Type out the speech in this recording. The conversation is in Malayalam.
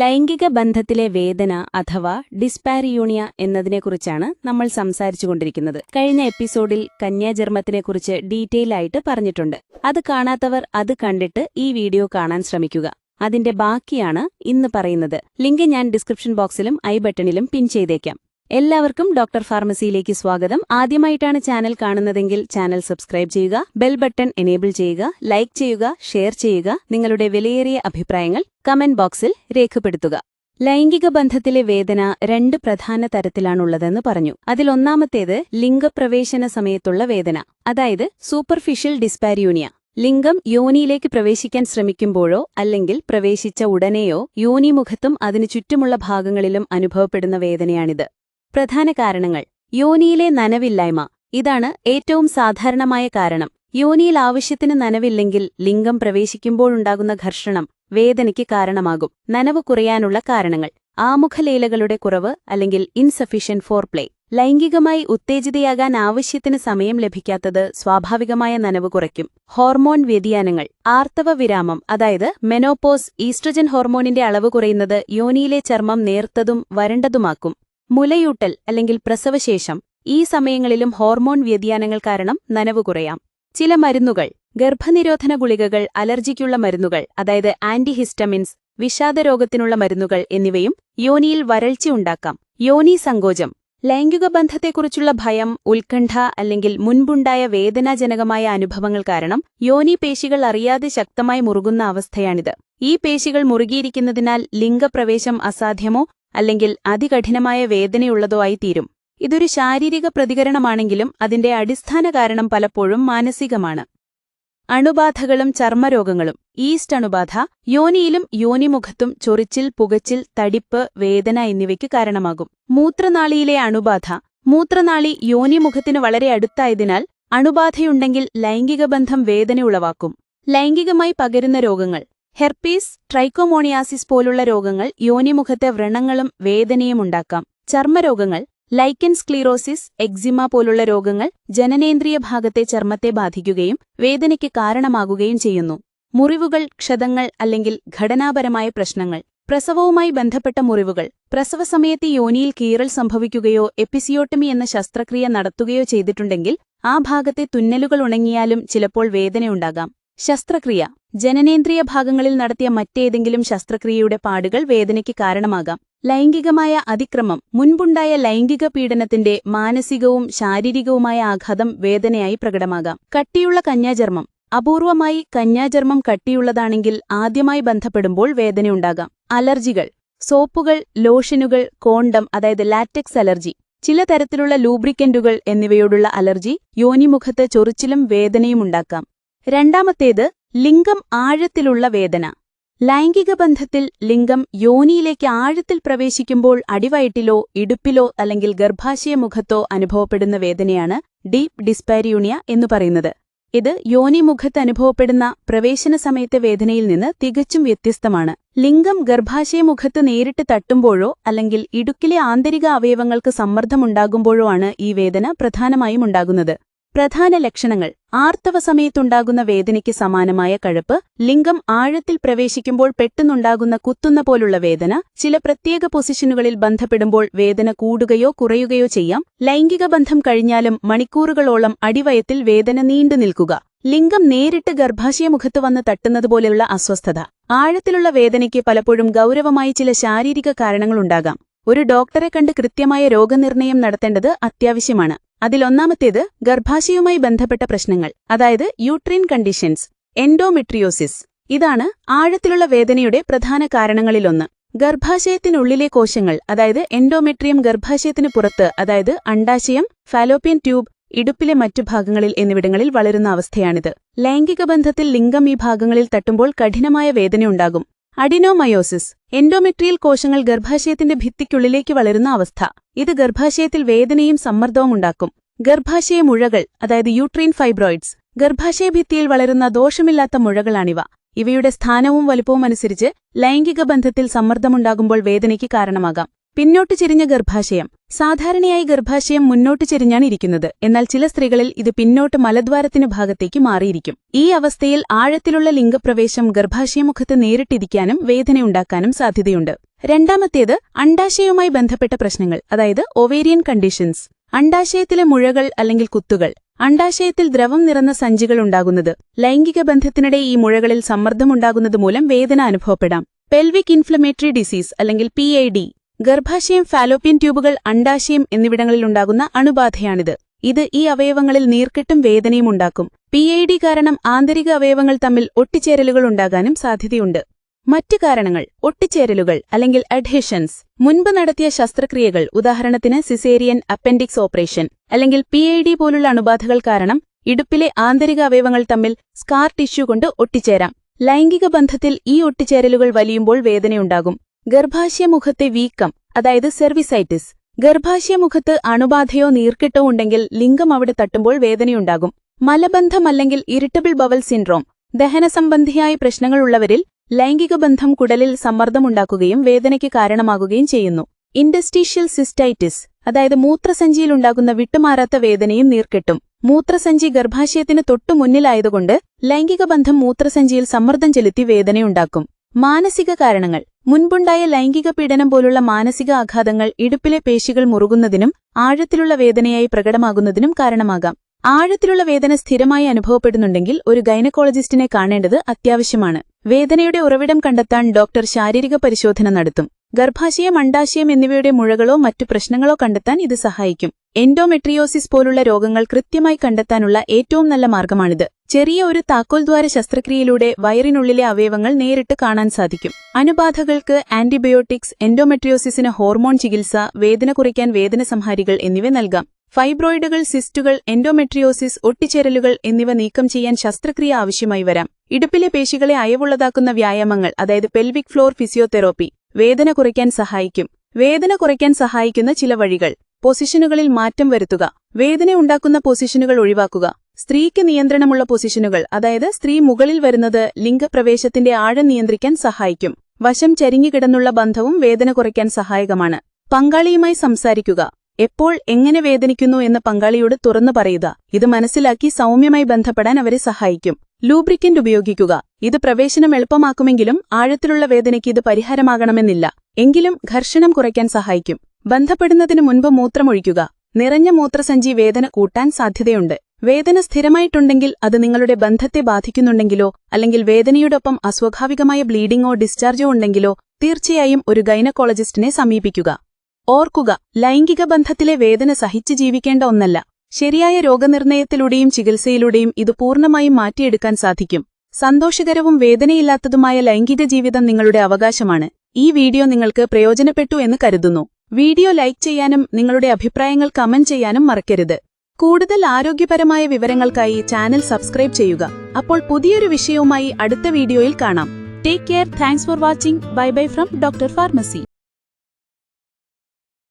ലൈംഗിക ബന്ധത്തിലെ വേദന അഥവാ ഡിസ്പാരിയൂണിയ എന്നതിനെക്കുറിച്ചാണ് നമ്മൾ സംസാരിച്ചുകൊണ്ടിരിക്കുന്നത്. കഴിഞ്ഞ എപ്പിസോഡിൽ കന്യാജർമ്മത്തിനെക്കുറിച്ച് ഡീറ്റെയിൽ ആയിട്ട് പറഞ്ഞിട്ടുണ്ട്. അത് കാണാത്തവർ അത് കണ്ടിട്ട് ഈ വീഡിയോ കാണാൻ ശ്രമിക്കുക. അതിന്റെ ബാക്കിയാണ് ഇന്ന് പറയുന്നത്. ലിങ്ക് ഞാൻ ഡിസ്ക്രിപ്ഷൻ ബോക്സിലും ഐ ബട്ടണിലും പിൻ ചെയ്തേക്കാം. എല്ലാവർക്കും ഡോക്ടർ ഫാർമസിയിലേക്ക് സ്വാഗതം. ആദ്യമായിട്ടാണ് ചാനൽ കാണുന്നതെങ്കിൽ ചാനൽ സബ്സ്ക്രൈബ് ചെയ്യുക ബെൽ ബട്ടൺ എനേബിൾ ചെയ്യുക ലൈക്ക് ചെയ്യുക ഷെയർ ചെയ്യുക. നിങ്ങളുടെ വിലയേറിയ അഭിപ്രായങ്ങൾ കമന്റ് ബോക്സിൽ രേഖപ്പെടുത്തുക. ലൈംഗിക ബന്ധത്തിലെ വേദന രണ്ട് പ്രധാന തരത്തിലാണുള്ളതെന്ന് പറഞ്ഞു. അതിലൊന്നാമത്തേത് ലിംഗപ്രവേശന സമയത്തുള്ള വേദന അതായത് സൂപ്പർഫിഷ്യൽ ഡിസ്പാരിയൂണിയ ലിംഗം യോനിയിലേക്ക് പ്രവേശിക്കാൻ ശ്രമിക്കുമ്പോഴോ അല്ലെങ്കിൽ പ്രവേശിച്ച ഉടനെയോ യോനിമുഖത്തും അതിനു ചുറ്റുമുള്ള ഭാഗങ്ങളിലും അനുഭവപ്പെടുന്ന വേദനയാണിത്. പ്രധാന കാരണങ്ങൾ. യോനിയിലെ നനവില്ലായ്മ. ഇതാണ് ഏറ്റവും സാധാരണമായ കാരണം. യോനിയിൽ ആവശ്യത്തിന് നനവില്ലെങ്കിൽ ലിംഗം പ്രവേശിക്കുമ്പോഴുണ്ടാകുന്ന ഘർഷണം വേദനയ്ക്ക് കാരണമാകും. നനവ് കുറയാനുള്ള കാരണങ്ങൾ. ആമുഖലീലകളുടെ കുറവ് അല്ലെങ്കിൽ ഇൻസഫിഷ്യന്റ് ഫോർപ്ലേ ലൈംഗികമായി ഉത്തേജിതയാകാൻ ആവശ്യത്തിന് സമയം ലഭിക്കാത്തത് സ്വാഭാവികമായ നനവ് കുറയ്ക്കും. ഹോർമോൺ വ്യതിയാനങ്ങൾ. ആർത്തവ വിരാമം. അതായത് മെനോപോസ് ഈസ്ട്രജൻ ഹോർമോണിന്റെ അളവ് കുറയുന്നത് യോനിയിലെ ചർമ്മം നേർത്തതും വരണ്ടതുമാക്കും. മുലയൂട്ടൽ അല്ലെങ്കിൽ പ്രസവശേഷം ഈ സമയങ്ങളിലും ഹോർമോൺ വ്യതിയാനങ്ങൾ കാരണം നനവ് കുറയാം. ചില മരുന്നുകൾ ഗർഭനിരോധന ഗുളികകൾ അലർജിക്കുള്ള മരുന്നുകൾ അതായത് ആന്റിഹിസ്റ്റമിൻസ് വിഷാദരോഗത്തിനുള്ള മരുന്നുകൾ എന്നിവയും യോനിയിൽ വരൾച്ച ഉണ്ടാക്കാം. യോനി സങ്കോചം ലൈംഗിക ബന്ധത്തെക്കുറിച്ചുള്ള ഭയം ഉത്കണ്ഠ അല്ലെങ്കിൽ മുൻപുണ്ടായ വേദനാജനകമായ അനുഭവങ്ങൾ കാരണം യോനി പേശികൾ അറിയാതെ ശക്തമായി മുറുകുന്ന അവസ്ഥയാണിത്. ഈ പേശികൾ മുറുകിയിരിക്കുന്നതിനാൽ ലിംഗപ്രവേശം അസാധ്യമോ? അല്ലെങ്കിൽ അതികഠിനമായ വേദനയുള്ളതോ ആയി തീരും. ഇതൊരു ശാരീരിക പ്രതികരണമാണെങ്കിലും അതിന്റെ അടിസ്ഥാന കാരണം പലപ്പോഴും മാനസികമാണ്. അണുബാധകളും ചർമ്മരോഗങ്ങളും ഈസ്റ്റ് അണുബാധ യോനിയിലും യോനിമുഖത്തും ചൊറിച്ചിൽ പുകച്ചിൽ തടിപ്പ് വേദന എന്നിവയ്ക്ക് കാരണമാകും. മൂത്രനാളിയിലെ അണുബാധ മൂത്രനാളി യോനിമുഖത്തിന് വളരെ അടുത്തായതിനാൽ അണുബാധയുണ്ടെങ്കിൽ ലൈംഗിക ബന്ധം വേദന ലൈംഗികമായി പകരുന്ന രോഗങ്ങൾ ഹെർപ്പീസ് ട്രൈക്കോമോണിയാസിസ് പോലുള്ള രോഗങ്ങൾ യോനിമുഖത്തെ വ്രണങ്ങളും വേദനയും ഉണ്ടാക്കാം. ചർമ്മരോഗങ്ങൾ ലൈക്കൻ സ്ക്ലീറോസിസ് എക്സിമ പോലുള്ള രോഗങ്ങൾ ജനനേന്ദ്രിയ ഭാഗത്തെ ചർമ്മത്തെ ബാധിക്കുകയും വേദനയ്ക്ക് കാരണമാകുകയും ചെയ്യുന്നു. മുറിവുകൾ ക്ഷതങ്ങൾ അല്ലെങ്കിൽ ഘടനാപരമായ പ്രശ്നങ്ങൾ. പ്രസവവുമായി ബന്ധപ്പെട്ട മുറിവുകൾ. പ്രസവസമയത്ത് യോനിയിൽ കീറൽ സംഭവിക്കുകയോ എപ്പിസിയോട്ടമി എന്ന ശസ്ത്രക്രിയ നടത്തുകയോ ചെയ്തിട്ടുണ്ടെങ്കിൽ ആ ഭാഗത്തെ തുന്നലുകൾ ഉണങ്ങിയാലും ചിലപ്പോൾ വേദനയുണ്ടാകാം ശസ്ത്രക്രിയ. ജനനേന്ദ്രിയ ഭാഗങ്ങളിൽ നടത്തിയ മറ്റേതെങ്കിലും ശസ്ത്രക്രിയയുടെ പാടുകൾ വേദനയ്ക്ക് കാരണമാകാം. ലൈംഗികമായ അതിക്രമം. മുൻപുണ്ടായ ലൈംഗിക പീഡനത്തിന്റെ മാനസികവും ശാരീരികവുമായ ആഘാതം വേദനയായി പ്രകടമാകാം. കട്ടിയുള്ള കന്യാചർമ്മം. അപൂർവമായി കന്യാചർമ്മം കട്ടിയുള്ളതാണെങ്കിൽ ആദ്യമായി ബന്ധപ്പെടുമ്പോൾ വേദനയുണ്ടാകാം. അലർജികൾ. സോപ്പുകൾ ലോഷനുകൾ കോണ്ടം അതായത് ലാറ്റക്സ് അലർജി. ചില തരത്തിലുള്ള ലൂബ്രിക്കന്റുകൾ എന്നിവയോടുള്ള അലർജി. യോനിമുഖത്ത് ചൊറിച്ചിലും വേദനയും ഉണ്ടാക്കാം. രണ്ടാമത്തേത് ലിംഗം ആഴത്തിലുള്ള വേദന. ലൈംഗിക ബന്ധത്തിൽ ലിംഗം യോനിയിലേക്ക് ആഴത്തിൽ പ്രവേശിക്കുമ്പോൾ അടിവയറ്റിലോ ഇടുപ്പിലോ അല്ലെങ്കിൽ ഗർഭാശയമുഖത്തോ അനുഭവപ്പെടുന്ന വേദനയാണ് ഡീപ് ഡിസ്പാരിയൂണിയ എന്നു പറയുന്നത്. ഇത് യോനിമുഖത്ത് അനുഭവപ്പെടുന്ന പ്രവേശന സമയത്തെ വേദനയിൽ നിന്ന് തികച്ചും വ്യത്യസ്തമാണ്. ലിംഗം ഗർഭാശയമുഖത്ത് നേരിട്ട് തട്ടുമ്പോഴോ അല്ലെങ്കിൽ ഇടുക്കിലെ ആന്തരിക അവയവങ്ങൾക്ക് സമ്മർദ്ദമുണ്ടാകുമ്പോഴോ ആണ് ഈ വേദന പ്രധാനമായും ഉണ്ടാകുന്നത്. പ്രധാന ലക്ഷണങ്ങൾ. ആർത്തവ സമയത്തുണ്ടാകുന്ന വേദനയ്ക്ക് സമാനമായ കഴപ്പ് ലിംഗം ആഴത്തിൽ പ്രവേശിക്കുമ്പോൾ പെട്ടെന്നുണ്ടാകുന്ന കുത്തുന്ന പോലുള്ള വേദന ചില പ്രത്യേക പൊസിഷനുകളിൽ ബന്ധപ്പെടുമ്പോൾ വേദന കൂടുകയോ കുറയുകയോ ചെയ്യാം. ലൈംഗിക ബന്ധം കഴിഞ്ഞാലും മണിക്കൂറുകളോളം അടിവയത്തിൽ വേദന നീണ്ടു നിൽക്കുക. ലിംഗം നേരിട്ട് ഗർഭാശയമുഖത്ത് വന്ന് തട്ടുന്നതുപോലെയുള്ള അസ്വസ്ഥത. ആഴത്തിലുള്ള വേദനയ്ക്ക് പലപ്പോഴും ഗൗരവമായി ചില ശാരീരിക കാരണങ്ങളുണ്ടാകാം. ഒരു ഡോക്ടറെ കണ്ട് കൃത്യമായ രോഗനിർണയം നടത്തേണ്ടത് അത്യാവശ്യമാണ്. അതിലൊന്നാമത്തേത് ഗർഭാശയവുമായി ബന്ധപ്പെട്ട പ്രശ്നങ്ങൾ അതായത് യൂട്രീൻ കണ്ടീഷൻസ് എൻഡോമെട്രിയോസിസ്. ഇതാണ് ആഴത്തിലുള്ള വേദനയുടെ പ്രധാന കാരണങ്ങളിലൊന്ന്. ഗർഭാശയത്തിനുള്ളിലെ കോശങ്ങൾ അതായത് എൻഡോമെട്രിയം ഗർഭാശയത്തിന് പുറത്ത് അതായത് അണ്ടാശയം ഫാലോപ്യൻ ട്യൂബ് ഇടുപ്പിലെ മറ്റു ഭാഗങ്ങളിൽ എന്നിവിടങ്ങളിൽ വളരുന്ന അവസ്ഥയാണിത്. ലൈംഗിക ബന്ധത്തിൽ ലിംഗം ഈ ഭാഗങ്ങളിൽ തട്ടുമ്പോൾ കഠിനമായ വേദനയുണ്ടാകും. അഡിനോമയോസിസ് എൻഡോമെട്രിയൽ കോശങ്ങൾ ഗർഭാശയത്തിന്റെ ഭിത്തിക്കുള്ളിലേക്ക് വളരുന്ന അവസ്ഥ. ഇത് ഗർഭാശയത്തിൽ വേദനയും സമ്മർദ്ദവും ഉണ്ടാക്കും. ഗർഭാശയ മുഴകൾ അതായത് യൂട്രീൻ ഫൈബ്രോയിഡ്സ് ഗർഭാശയ ഭിത്തിയിൽ വളരുന്ന ദോഷമില്ലാത്ത മുഴകളാണിവ. ഇവയുടെ സ്ഥാനവും വലുപ്പവും അനുസരിച്ച് ലൈംഗിക ബന്ധത്തിൽ സമ്മർദ്ദമുണ്ടാകുമ്പോൾ വേദനയ്ക്ക് കാരണമാകാം. പിന്നോട്ട് ചെരിഞ്ഞ ഗർഭാശയം. സാധാരണയായി ഗർഭാശയം മുന്നോട്ട് ചെരിഞ്ഞാണ് ഇരിക്കുന്നത്. എന്നാൽ ചില സ്ത്രീകളിൽ ഇത് പിന്നോട്ട് മലദ്വാരത്തിന് ഭാഗത്തേക്ക് മാറിയിരിക്കും. ഈ അവസ്ഥയിൽ ആഴത്തിലുള്ള ലിംഗപ്രവേശം ഗർഭാശയമുഖത്ത് നേരിട്ടിരിക്കാനും വേദനയുണ്ടാക്കാനും സാധ്യതയുണ്ട്. രണ്ടാമത്തേത് അണ്ടാശയവുമായി ബന്ധപ്പെട്ട പ്രശ്നങ്ങൾ അതായത് ഒവേരിയൻ കണ്ടീഷൻസ്. അണ്ടാശയത്തിലെ മുഴകൾ അല്ലെങ്കിൽ കുത്തുകൾ. അണ്ടാശയത്തിൽ ദ്രവം നിറഞ്ഞ സഞ്ചികൾ ഉണ്ടാകുന്നത്. ലൈംഗിക ബന്ധത്തിനിടെ ഈ മുഴകളിൽ സമ്മർദ്ദമുണ്ടാകുന്നത് മൂലം വേദന അനുഭവപ്പെടാം. പെൽവിക് ഇൻഫ്ലമേറ്ററി ഡിസീസ് അല്ലെങ്കിൽ പി ഐ ഡി. ഗർഭാശയം ഫാലോപ്യൻ ട്യൂബുകൾ അണ്ടാശയം എന്നിവിടങ്ങളിലുണ്ടാകുന്ന അണുബാധയാണിത്. ഇത് ഈ അവയവങ്ങളിൽ നീർക്കെട്ടും വേദനയും ഉണ്ടാക്കും. പി ഐ ഡി കാരണം ആന്തരിക അവയവങ്ങൾ തമ്മിൽ ഒട്ടിച്ചേരലുകൾ ഉണ്ടാകാനും സാധ്യതയുണ്ട്. മറ്റ് കാരണങ്ങൾ. ഒട്ടിച്ചേരലുകൾ അല്ലെങ്കിൽ അഡ്ഹിഷൻസ് മുൻപ് നടത്തിയ ശസ്ത്രക്രിയകൾ ഉദാഹരണത്തിന് സിസേരിയൻ അപ്പൻഡിക്സ് ഓപ്പറേഷൻ അല്ലെങ്കിൽ പി ഐ ഡി പോലുള്ള അണുബാധകൾ കാരണം ഇടുപ്പിലെ ആന്തരിക അവയവങ്ങൾ തമ്മിൽ സ്കാർ ടിഷ്യൂ കൊണ്ട് ഒട്ടിച്ചേരാം. ലൈംഗിക ബന്ധത്തിൽ ഈ ഒട്ടിച്ചേരലുകൾ വലിയുമ്പോൾ വേദനയുണ്ടാകും. ഗർഭാശയമുഖത്തെ വീക്കം അതായത് സെർവിസൈറ്റിസ്. ഗർഭാശയമുഖത്ത് അണുബാധയോ നീർക്കെട്ടോ ഉണ്ടെങ്കിൽ ലിംഗം അവിടെ തട്ടുമ്പോൾ വേദനയുണ്ടാകും. മലബന്ധമല്ലെങ്കിൽ ഇറിറ്റബിൾ ബവൽ സിൻഡ്രോം ദഹനസംബന്ധിയായ പ്രശ്നങ്ങളുള്ളവരിൽ ലൈംഗിക ബന്ധം കുടലിൽ സമ്മർദ്ദമുണ്ടാക്കുകയും വേദനയ്ക്ക് കാരണമാകുകയും ചെയ്യുന്നു. ഇൻഡസ്റ്റീഷ്യൽ സിസ്റ്റൈറ്റിസ് അതായത് മൂത്രസഞ്ചിയിലുണ്ടാകുന്ന വിട്ടുമാറാത്ത വേദനയും നീർക്കെട്ടും. മൂത്രസഞ്ചി ഗർഭാശയത്തിന് തൊട്ടു മുന്നിലായതുകൊണ്ട് ലൈംഗിക ബന്ധം മൂത്രസഞ്ചിയിൽ സമ്മർദ്ദം ചെലുത്തി വേദനയുണ്ടാക്കും. മാനസിക കാരണങ്ങൾ മുൻപുണ്ടായ ലൈംഗിക പീഡനം പോലുള്ള മാനസിക ആഘാതങ്ങൾ ഇടുപ്പിലെ പേശികൾ മുറുകുന്നതിനും ആഴത്തിലുള്ള വേദനയായി പ്രകടമാകുന്നതിനും കാരണമാകാം. ആഴത്തിലുള്ള വേദന സ്ഥിരമായി അനുഭവപ്പെടുന്നുണ്ടെങ്കിൽ ഒരു ഗൈനക്കോളജിസ്റ്റിനെ കാണേണ്ടത് അത്യാവശ്യമാണ്. വേദനയുടെ ഉറവിടം കണ്ടെത്താൻ ഡോക്ടർ ശാരീരിക പരിശോധന നടത്തും. ഗർഭാശയം അണ്ടാശയം എന്നിവയുടെ മുഴകളോ മറ്റു പ്രശ്നങ്ങളോ കണ്ടെത്താൻ ഇത് സഹായിക്കും. എൻഡോമെട്രിയോസിസ് പോലുള്ള രോഗങ്ങൾ കൃത്യമായി കണ്ടെത്താനുള്ള ഏറ്റവും നല്ല മാർഗമാണിത്. ചെറിയ ഒരു താക്കോൽദ്വാര ശസ്ത്രക്രിയയിലൂടെ വയറിനുള്ളിലെ അവയവങ്ങൾ നേരിട്ട് കാണാൻ സാധിക്കും. അണുബാധകൾക്ക് ആന്റിബയോട്ടിക്സ് എൻഡോമെട്രിയോസിസിന് ഹോർമോൺ ചികിത്സ വേദന കുറയ്ക്കാൻ വേദന സംഹാരികൾ എന്നിവ നൽകാം. ഫൈബ്രോയിഡുകൾ സിസ്റ്റുകൾ എൻഡോമെട്രിയോസിസ് ഒട്ടിച്ചേരലുകൾ എന്നിവ നീക്കം ചെയ്യാൻ ശസ്ത്രക്രിയ ആവശ്യമായി വരാം. ഇടുപ്പിലെ പേശികളെ അയവുള്ളതാക്കുന്ന വ്യായാമങ്ങൾ അതായത് പെൽവിക് ഫ്ലോർ ഫിസിയോതെറാപ്പി വേദന കുറയ്ക്കാൻ സഹായിക്കും. വേദന കുറയ്ക്കാൻ സഹായിക്കുന്ന ചില വഴികൾ. പൊസിഷനുകളിൽ മാറ്റം വരുത്തുക. വേദന ഉണ്ടാക്കുന്ന പൊസിഷനുകൾ ഒഴിവാക്കുക. സ്ത്രീക്ക് നിയന്ത്രണമുള്ള പൊസിഷനുകൾ അതായത് സ്ത്രീ മുകളിൽ വരുന്നത് ലിംഗപ്രവേശത്തിന്റെ ആഴം നിയന്ത്രിക്കാൻ സഹായിക്കും. വശം ചരിഞ്ഞുകിടന്നുള്ള ബന്ധവും വേദന കുറയ്ക്കാൻ സഹായകമാണ്. പങ്കാളിയുമായി സംസാരിക്കുക. എപ്പോൾ എങ്ങനെ വേദനിക്കുന്നു എന്ന് പങ്കാളിയോട് തുറന്നു പറയുക. ഇത് മനസ്സിലാക്കി സൗമ്യമായി ബന്ധപ്പെടാൻ അവരെ സഹായിക്കും. ലൂബ്രിക്കന്റ് ഉപയോഗിക്കുക. ഇത് പ്രവേശനം എളുപ്പമാക്കുമെങ്കിലും ആഴത്തിലുള്ള വേദനയ്ക്ക് ഇത് പരിഹാരമാകണമെന്നില്ല. എങ്കിലും ഘർഷണം കുറയ്ക്കാൻ സഹായിക്കും. ബന്ധപ്പെടുന്നതിനു മുൻപ് മൂത്രമൊഴിക്കുക. നിറഞ്ഞ മൂത്രസഞ്ചി വേദന കൂട്ടാൻ സാധ്യതയുണ്ട്. വേദന സ്ഥിരമായിട്ടുണ്ടെങ്കിൽ അത് നിങ്ങളുടെ ബന്ധത്തെ ബാധിക്കുന്നുണ്ടെങ്കിലോ അല്ലെങ്കിൽ വേദനയോടൊപ്പം അസ്വാഭാവികമായ ബ്ലീഡിംഗോ ഡിസ്ചാർജോ ഉണ്ടെങ്കിലോ തീർച്ചയായും ഒരു ഗൈനക്കോളജിസ്റ്റിനെ സമീപിക്കുക. ഓർക്കുക ലൈംഗിക ബന്ധത്തിലെ വേദന സഹിച്ചു ജീവിക്കേണ്ട ഒന്നല്ല. ശരിയായ രോഗനിർണയത്തിലൂടെയും ചികിത്സയിലൂടെയും ഇത് പൂർണമായും മാറ്റിയെടുക്കാൻ സാധിക്കും. സന്തോഷകരവും വേദനയില്ലാത്തതുമായ ലൈംഗിക ജീവിതം നിങ്ങളുടെ അവകാശമാണ്. ഈ വീഡിയോ നിങ്ങൾക്ക് പ്രയോജനപ്പെട്ടു എന്ന് കരുതുന്നു. വീഡിയോ ലൈക്ക് ചെയ്യാനും നിങ്ങളുടെ അഭിപ്രായങ്ങൾ കമന്റ് ചെയ്യാനും മറക്കരുത്. കൂടുതൽ ആരോഗ്യപരമായ വിവരങ്ങൾക്കായി ചാനൽ സബ്സ്ക്രൈബ് ചെയ്യുക. അപ്പോൾ പുതിയൊരു വിഷയവുമായി അടുത്ത വീഡിയോയിൽ കാണാം. Take care thanks for watching bye bye from doctor pharmacy